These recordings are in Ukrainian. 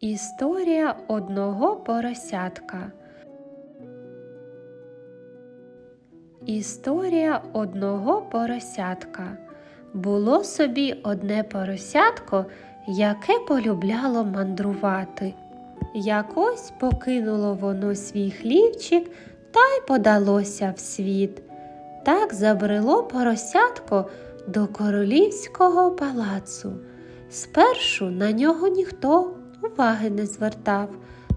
Історія одного поросятка. Історія одного поросятка. Було собі одне поросятко, яке полюбляло мандрувати. Якось покинуло воно свій хлівчик та й подалося в світ. Так забрело поросятко до королівського палацу. Спершу на нього ніхто уваги не звертав.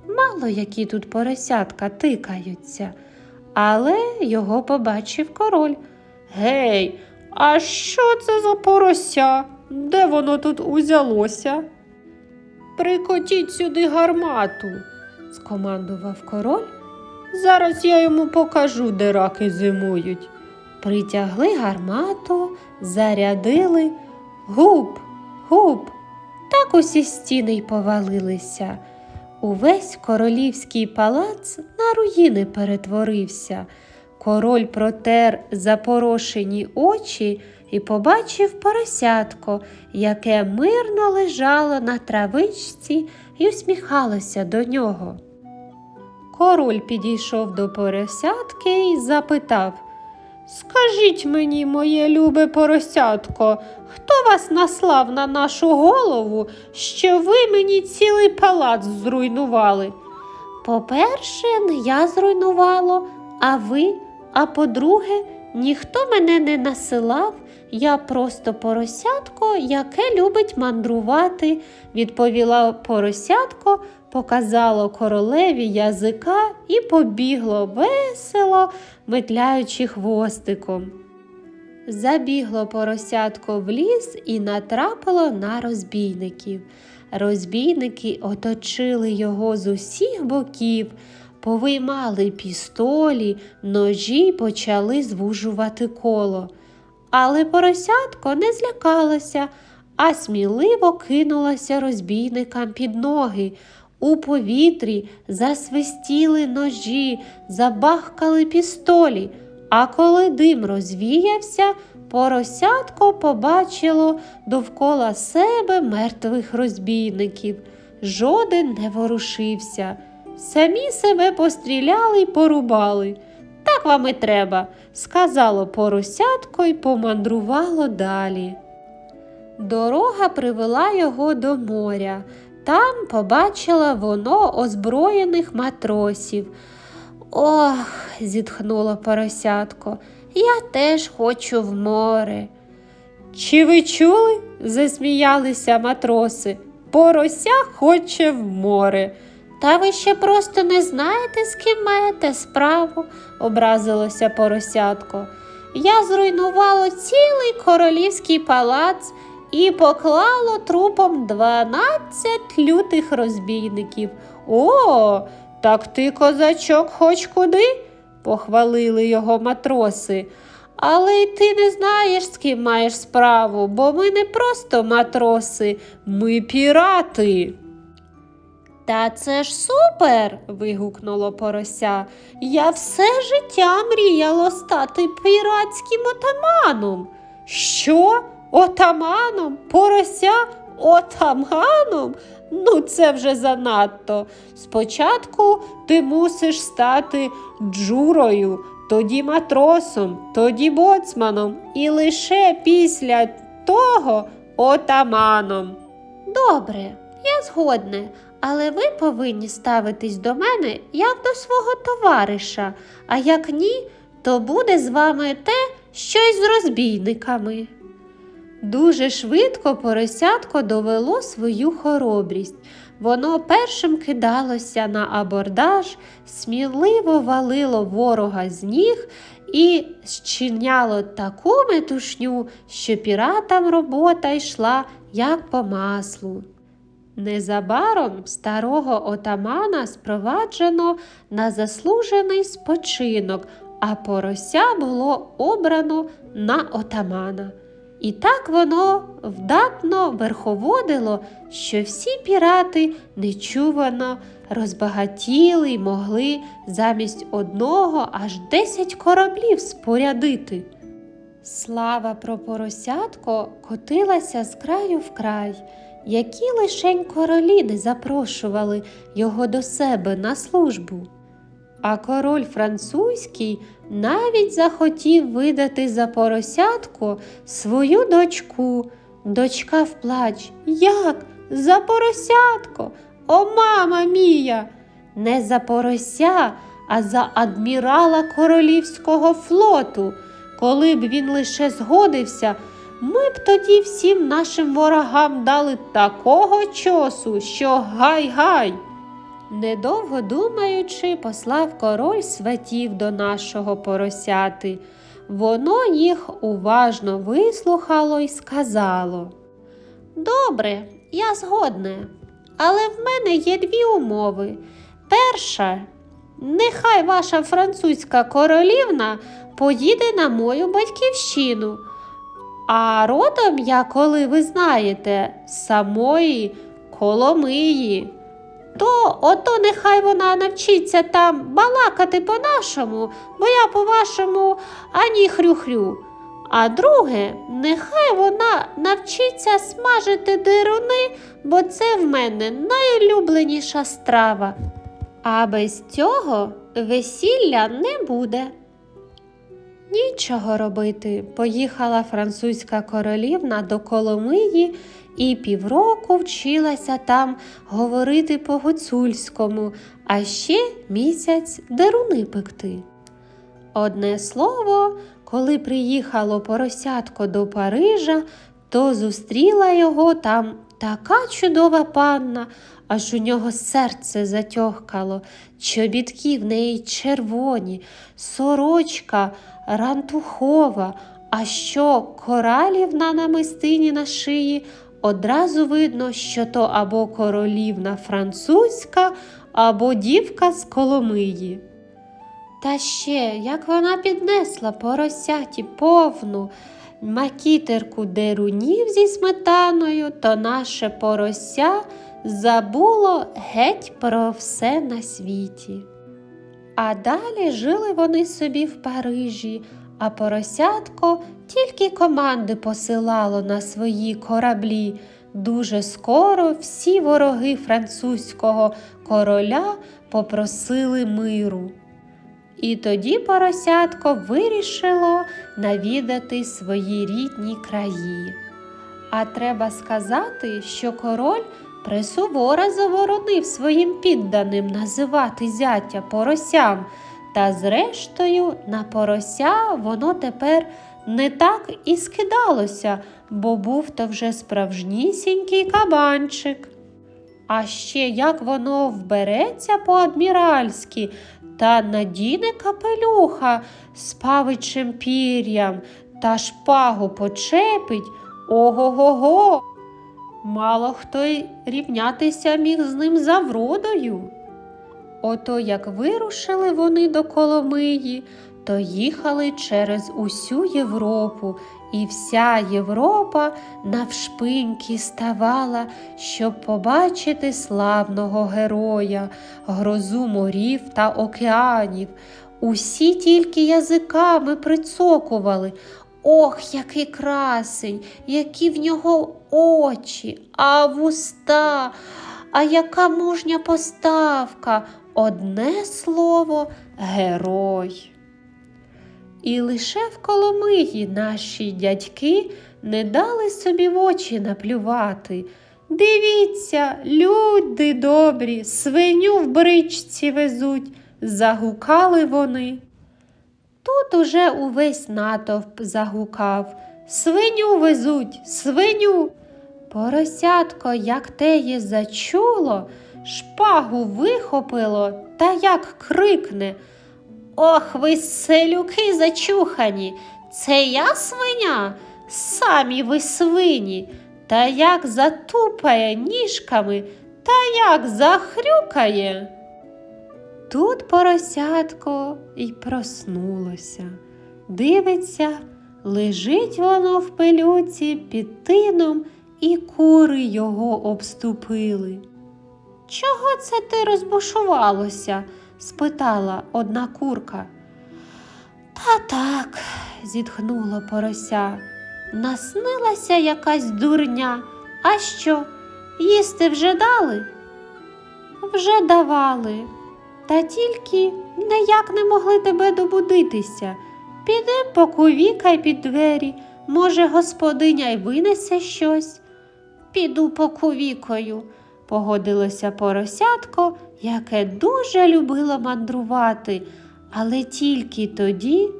Мало які тут поросятка тикаються. Але його побачив король. Гей, а що це за порося? Де воно тут узялося? Прикотіть сюди гармату, скомандував король. Зараз я йому покажу, де раки зимують. Притягли гармату, зарядили. Гуп, гуп. Так усі стіни й повалилися. Увесь королівський палац на руїни перетворився. Король протер запорошені очі і побачив поросятко, яке мирно лежало на травичці і усміхалося до нього. Король підійшов до поросятки і запитав Скажіть мені, моє любе поросятко, хто вас наслав на нашу голову, що ви мені цілий палац зруйнували? По-перше, я зруйнувало, а ви, а по-друге, ніхто мене не насилав, я просто поросятко, яке любить мандрувати, відповіла поросятко, показало королеві язика і побігло весело, метляючи хвостиком. Забігло поросятко в ліс і натрапило на розбійників. Розбійники оточили його з усіх боків, повиймали пістолі, ножі й почали звужувати коло. Але поросятко не злякалося, а сміливо кинулося розбійникам під ноги. У повітрі засвистіли ножі, забахкали пістолі. А коли дим розвіявся, поросятко побачило довкола себе мертвих розбійників. Жоден не ворушився. Самі себе постріляли й порубали. Так вам і треба, сказало поросятко й помандрувало далі. Дорога привела його до моря. Там побачила воно озброєних матросів. Ох, зітхнуло поросятко, я теж хочу в море. Чи ви чули? засміялися матроси. Порося хоче в море. Та ви ще просто не знаєте, з ким маєте справу, образилося поросятко. Я зруйнувало цілий королівський палац і поклало трупом дванадцять лютих розбійників. О, так ти, козачок, хоч куди? похвалили його матроси. Але й ти не знаєш, з ким маєш справу, бо ми не просто матроси, ми пірати. Та це ж супер. вигукнуло порося. Я все життя мріяло стати піратським отаманом. Що? Отаманом? Порося отаманом? Ну, це вже занадто. Спочатку ти мусиш стати джурою, тоді матросом, тоді боцманом і лише після того отаманом. Добре, я згодна, але ви повинні ставитись до мене як до свого товариша, а як ні, то буде з вами те, щось з розбійниками. Дуже швидко поросятко довело свою хоробрість. Воно першим кидалося на абордаж, сміливо валило ворога з ніг і щиняло таку метушню, що піратам робота йшла як по маслу. Незабаром старого отамана спроваджено на заслужений спочинок, а порося було обрано на отамана. І так воно вдатно верховодило, що всі пірати нечувано розбагатіли й могли замість одного аж десять кораблів спорядити. Слава про поросятко котилася з краю в край. Які лишень королі не запрошували його до себе на службу. А король французький навіть захотів видати за поросятко свою дочку. Дочка вплач. Як? За поросятко? О, мама мія! Не за порося, а за адмірала королівського флоту. Коли б він лише згодився, ми б тоді всім нашим ворогам дали такого чосу, що гай-гай. Недовго думаючи, послав король сватів до нашого поросяти. Воно їх уважно вислухало і сказало. Добре, я згодна, але в мене є дві умови. Перша, нехай ваша французька королівна поїде на мою батьківщину. А родом я, коли ви знаєте, самої Коломиї. То ото нехай вона навчиться там балакати по-нашому, бо я по-вашому ані хрю-хрю. А друге, нехай вона навчиться смажити дируни, бо це в мене найулюбленіша страва. А без цього весілля не буде. Нічого робити. Поїхала французька королівна до Коломиї і півроку вчилася там говорити по гуцульському, а ще місяць деруни пекти. Одне слово, коли приїхало поросятко до Парижа, то зустріла його там така чудова панна, аж у нього серце затьохкало, чобітки в неї червоні, сорочка рантухова, а що коралів на намистині на шиї, одразу видно, що то або королівна французька, або дівка з Коломиї. Та ще, як вона піднесла поросяті повну макітерку дерунів зі сметаною, то наше порося забуло геть про все на світі. А далі жили вони собі в Парижі, а поросятко тільки команди посилало на свої кораблі. Дуже скоро всі вороги французького короля попросили миру. І тоді поросятко вирішило навідати свої рідні краї. А треба сказати, що король присуворо заборонив своїм підданим називати зятя поросям, та зрештою на порося воно тепер не так і скидалося, бо був то вже справжнісінький кабанчик. А ще як воно вбереться по-адміральськи та надіне капелюха з павичим пір'ям та шпагу почепить, ого-го-го. Мало хто й рівнятися міг з ним за вродою. Ото як вирушили вони до Коломиї, то їхали через усю Європу, і вся Європа навшпиньки ставала, щоб побачити славного героя, грозу морів та океанів. Усі тільки язиками прицокували. Ох, який красень, які в нього очі, а вуста, а яка мужня поставка. Одне слово герой. І лише в Коломиї наші дядьки не дали собі в очі наплювати. Дивіться, люди добрі, свиню в бричці везуть, загукали вони. Тут уже увесь натовп загукав Свиню везуть, свиню. Поросятко, як теє зачуло, шпагу вихопило та як крикне. Ох, ви селюки зачухані, це я свиня, самі ви свині, та як затупає ніжками, та як захрюкає. Тут поросятко й проснулося. Дивиться, лежить воно в пилюці під тином, і кури його обступили. Чого це ти розбушувалося? Спитала одна курка. Та так, зітхнуло порося. Наснилася якась дурня. А що? їсти вже дали? Вже давали, та тільки ніяк не могли тебе добудитися. Піде покувікай під двері, може, господиня й винесе щось. Піду покувікою, погодилося поросятко, яке дуже любило мандрувати, але тільки тоді,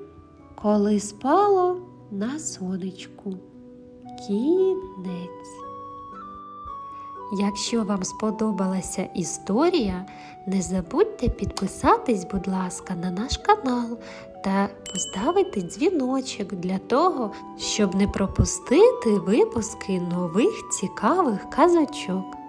коли спало на сонечку. Кінець. Якщо вам сподобалася історія, не забудьте підписатись, будь ласка, на наш канал та поставити дзвіночок для того, щоб не пропустити випуски нових цікавих казочок.